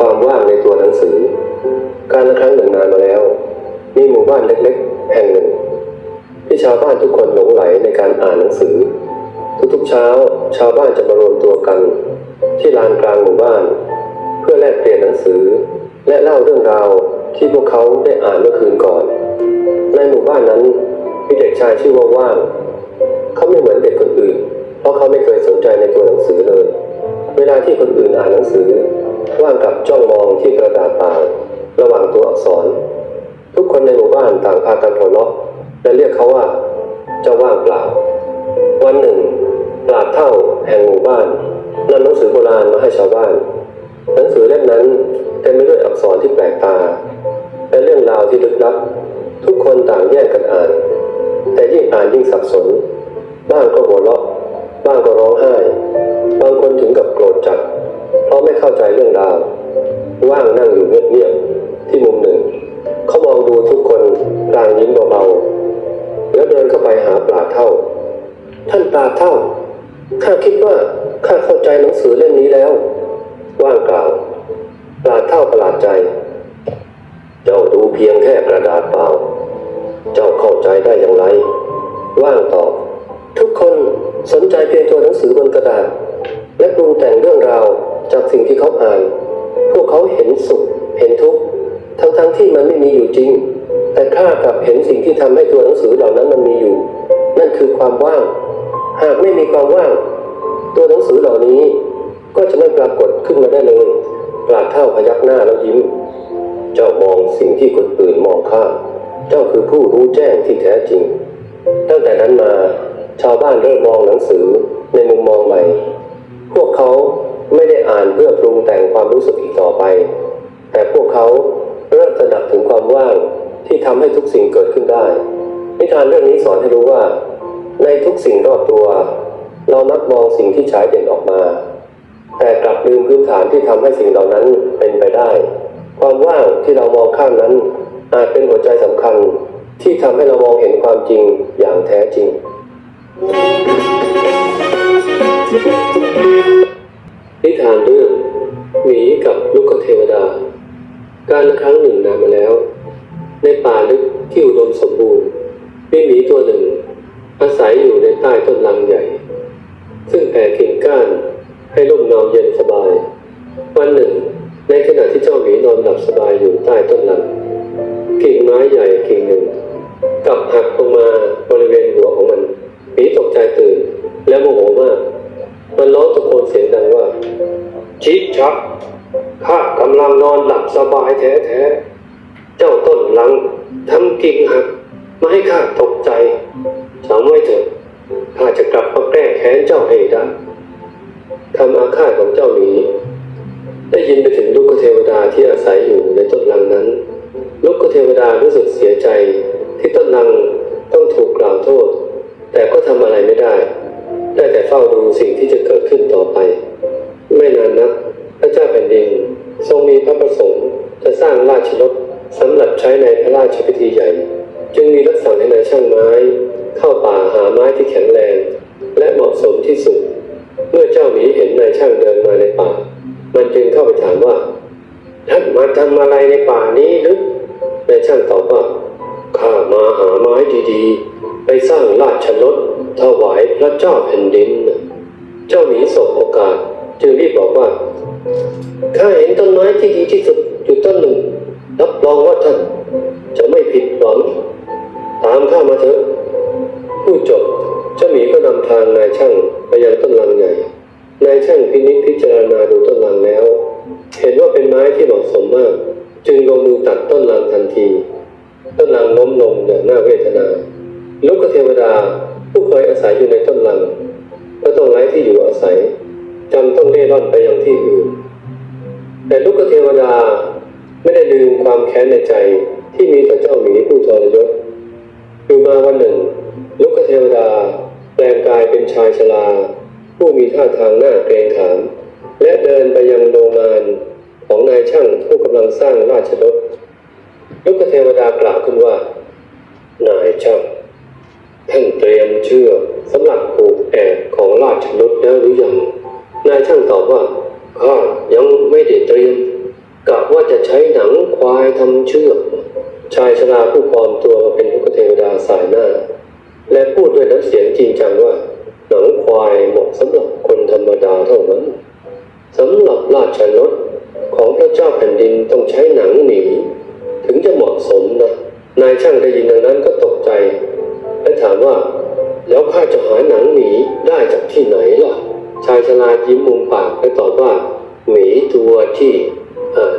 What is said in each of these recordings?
ความว่างในตัวหนังสือ การละครั้งหนึ่งนานมาแล้ว มีหมู่บ้านเล็กๆ แห่งหนึ่ง ที่ชาวบ้านทุกคนหลงไหลในการอ่านหนังสือ ทุกๆเช้า ชาวบ้านจะมารวมตัวกัน ที่ลานกลางหมู่บ้าน เพื่อแลกเปลี่ยนหนังสือ และเล่าเรื่องราวที่พวกเขาได้อ่านเมื่อคืนก่อน ในหมู่บ้านนั้นมีเด็กชายชื่อว่าว่างเขาไม่เหมือนเด็กคนอื่น เพราะเขาไม่เคยสนใจในตัวหนังสือเลย เวลาที่คนอื่นอ่านหนังสือ ว่างกับจ้องมองที่กระดาษเปล่าระหว่างตัวอักษร ทุกคนในหมู่บ้านต่างพากันหัวเราะและเรียกเขาว่า เจ้าว่างเปล่า วันหนึ่งปราดเท่าแห่งหมู่บ้านนำหนังสือโบราณมาให้ชาวบ้าน หนังสือเล่มนั้นเต็มไปด้วยอักษรที่แปลกตาและเรื่องราวที่ลึกลับ ทุกคนต่างแยกกันอ่าน แต่ยิ่งอ่านยิ่งสับสน บ้างก็หัวเราะ เข้าใจเรื่องราว ว่างนั่งอยู่เงียบๆที่มุมหนึ่ง เขามองดูทุกคนพลางยิ้มเบาๆแล้วเดินเข้าไปหาปลาเท่า ท่านปลาเท่า ข้าคิดว่าข้าเข้าใจหนังสือเล่มนี้แล้ว ว่างกล่าวปลาเท่าประหลาดใจ เจ้าดูเพียงแค่กระดาษเปล่า เจ้าเข้าใจได้อย่างไร ว่างตอบ ทุกคนสนใจเพียงตัวหนังสือบนกระดาษ มันไม่มีอยู่จริง แต่ข้ากลับเห็นสิ่งที่ทำให้ตัวหนังสือเหล่านั้นมันมีอยู่ นั่นคือความว่าง หากไม่มีความว่าง ตัวหนังสือเหล่านี้ ก็จะไม่ปรากฏขึ้นมาได้เลยปราดเท่าพยักหน้าแล้วยิ้ม เจ้ามองสิ่งที่คนอื่นมองข้ามเจ้าคือผู้รู้แจ้งที่แท้จริง ตั้งแต่นั้นมาชาวบ้านเริ่มมองหนังสือในมุมมองใหม่ พวกเขาไม่ได้อ่านเพื่อปรุงแต่งความรู้สึกอีกต่อไป แต่พวกเขาางที่ทำให้ทุกสิ่งเกิดขึ้นได้ นิทานเรื่องนี้สอนให้รู้ว่า ในทุกสิ่งรอบตัว เรามักมองสิ่งที่ฉายเด่นออกมา แต่กลับลืมพื้นฐานที่ทำให้สิ่งเหล่านั้นเป็นไปได้ ความว่างที่เรามองข้ามนั้น อาจเป็นหัวใจสำคัญที่ทำให้เรามองเห็นความจริงอย่างแท้จริง นิทานเรื่องหมีกับลูกเทวดา การละครั้งหนึ่งนานมาแล้ว ในป่าลึกที่อุดมสมบูรณ์มีหมีตัวหนึ่ง อาศัยอยู่ในใต้ต้นลังใหญ่ ซึ่งแผ่กิ่งก้านให้ร่มเงาเย็นสบาย วันหนึ่ง ในขณะที่เจ้าหมีนอนหลับสบายอยู่ใต้ต้นลัง กิ่งไม้ใหญ่กิ่งหนึ่งกลับหักลงมาบริเวณหัวของมันหมีตกใจตื่น และโมโหมาก มันร้องตะโกนเสียงดังว่า ชิดชักข้ากำลังนอนหลับสบายแท้ๆ เจ้าต้นลังทำกิ่งหักมาให้ข้าตกใจจำไว้เถอะข้าจะกลับมาแก้แค้นเจ้าให้ได้คำอาฆาตของเจ้าหมีได้ยินไปถึงลูกเทวดาที่อาศัยอยู่ในต้นลังนั้น ลูกเทวดารู้สึกเสียใจที่ต้นลังต้องถูกกล่าวโทษ แต่ก็ทำอะไรไม่ได้ ได้แต่เฝ้าดูสิ่งที่จะเกิดขึ้นต่อไป ไม่นานนัก พระเจ้าแผ่นดินทรงมีพระประสงค์จะสร้างราชรถ ใช้ในพระราชพิธีใหญ่ จึงมีรับสั่งให้นายช่างไม้ เข้าป่าหาไม้ที่แข็งแรง และเหมาะสมที่สุด เมื่อเจ้าหมีเห็นนายช่างเดินมาในป่า มันจึงเข้าไปถามว่าท่านมาทำอะไรในป่านี้หรือนายช่างตอบว่าข้ามาหาไม้ดีๆ ไปสร้างราชรถถวายพระเจ้าแผ่นดิน เจ้าหมีสบโอกาส จึงรีบบอกว่าข้าเห็นต้นไม้ที่ดีที่สุดอยู่ต้นหนึ่ง รับรองว่าท่านจะไม่ผิดหวัง ตามข้ามาเถอะพูดจบเจ้าหมีก็นำทางนายช่างไปยังต้นลังใหญ่ นายช่างพินิจพิจารณาดูต้นลังแล้ว เห็นว่าเป็นไม้ที่เหมาะสมมาก จึงลงมือตัดต้นลังทันที ต้นลังล้มลงอย่างน่าเวทนาลูกเทวดาผู้เคยอาศัยอยู่ในต้นลังก็ต้องไร้ที่อยู่อาศัยจำต้องเล่ร่อนไปยังที่อื่น แต่ลูกเทวดา ไม่ได้ลืมความแค้นในใจที่มีต่อเจ้าหมีผู้ทรยศอยู่มาวันหนึ่งลูกเทวดา แปลงกายเป็นชายชรา ผู้มีท่าทางหน้าเกรงขาม และเดินไปยังโรงงานของนายช่างผู้กำลังสร้างราชรถลูกเทวดากล่าวขึ้นว่า นายช่างท่านเตรียมเชือกสำหรับผูกแอกของราชรถแล้วหรือยัง นายช่างตอบว่าข้ายังไม่ได้เตรียม จะใช้หนังควายทำเชือก ชายชราผู้ปลอมตัวมาเป็นลูกเทวดาสายหน้า และพูดด้วยน้ำเสียงจริงจังว่า หนังควายเหมาะสำหรับคนธรรมดาเท่านั้นสำหรับราชรถของพระเจ้าแผ่นดินต้องใช้หนังหมีถึงจะเหมาะสมนะนายช่างได้ยินดังนั้นก็ตกใจ และถามว่า แล้วข้าจะหาหนังหมีได้จากที่ไหนล่ะ ชายชรายิ้มมุมปากและตอบว่าหมีตัวที่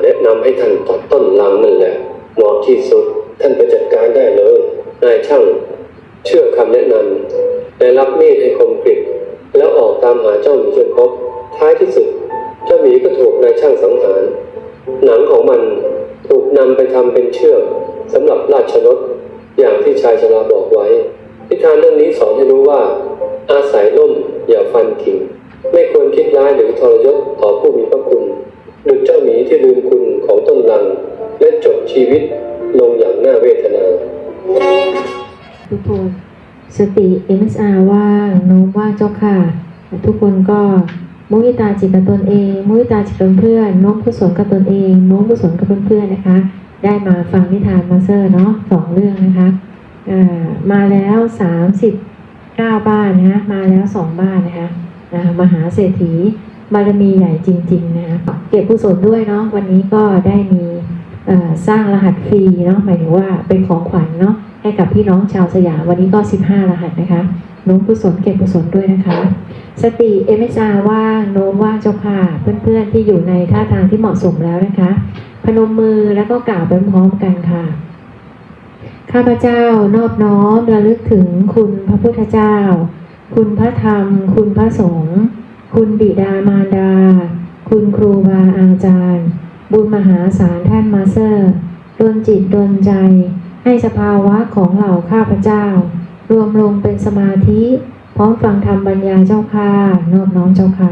แนะนำให้ท่านตัดต้นลังนั่นแหละเหมาะที่สุดท่านไปจัดการได้เลยนายช่าง เชื่อคำแนะนำและรับมีดให้คมกริบแล้วออกตามหาเจ้าหมีจนพบท้ายที่สุด เจ้าหมีก็ถูกนายช่างสังหาร หนังของมันถูกนำไปทำเป็นเชือกสำหรับราชรถอย่างที่ชายชราบอกไว้นิทานเรื่องนี้สอนให้รู้ว่า อาศัยล่มอย่าฟันกิ่งไม่ควรคิดร้ายหรือทรยศต่อผู้มีพระคุณ เจ้าหมีที่ลืมคุณของต้นลัง และจบชีวิตลงอย่างน่าเวทนาทุกคนสติ MSR ว่างโน้มว่างเจ้าค่ะ ทุกคนก็มุทิตาจิตกับตนเองมุทิตาจิตกับเพื่อนโน้มกุศลกับตนเองโน้มกุศลกับเพื่อนๆนะคะ ได้มาฟังนิทานมาเซอร์เนาะสองเรื่องนะคะมาแล้วสามสิบเก้าบ้านนะคะมาแล้วสองบ้านนะคะนะคะมหาเศรษฐีบารมีใหญ่จริง ๆ นะคะ เก็บกุศลด้วยเนาะวันนี้ก็ได้มีสร้างรหัสฟรีเนาะหมายถึงว่าเป็นของขวัญเนาะให้กับพี่น้องชาวสยามวันนี้ก็ 15 รหัสนะคะน้มกุศลเก็บกุศลด้วยนะคะ สติเอเมซาว่างโน้มว่างเจ้าค่ะเพื่อนๆที่อยู่ในท่าทางที่เหมาะสมแล้วนะคะ พนมมือแล้วก็กล่าวไปพร้อมกันค่ะ ข้าพเจ้านอบน้อมระลึกถึงคุณพระพุทธเจ้า คุณพระธรรม คุณพระสงฆ์คุณบิดามารดา คุณครูบาอาจารย์ บุญมหาศาลท่านมาสเตอร์ดนจิตดนใจ ให้สภาวะของเหล่าข้าพเจ้า รวมลงเป็นสมาธิ พร้อมฟังธรรมบรรยายเจ้าค่ะนอบน้อมเจ้าค่ะ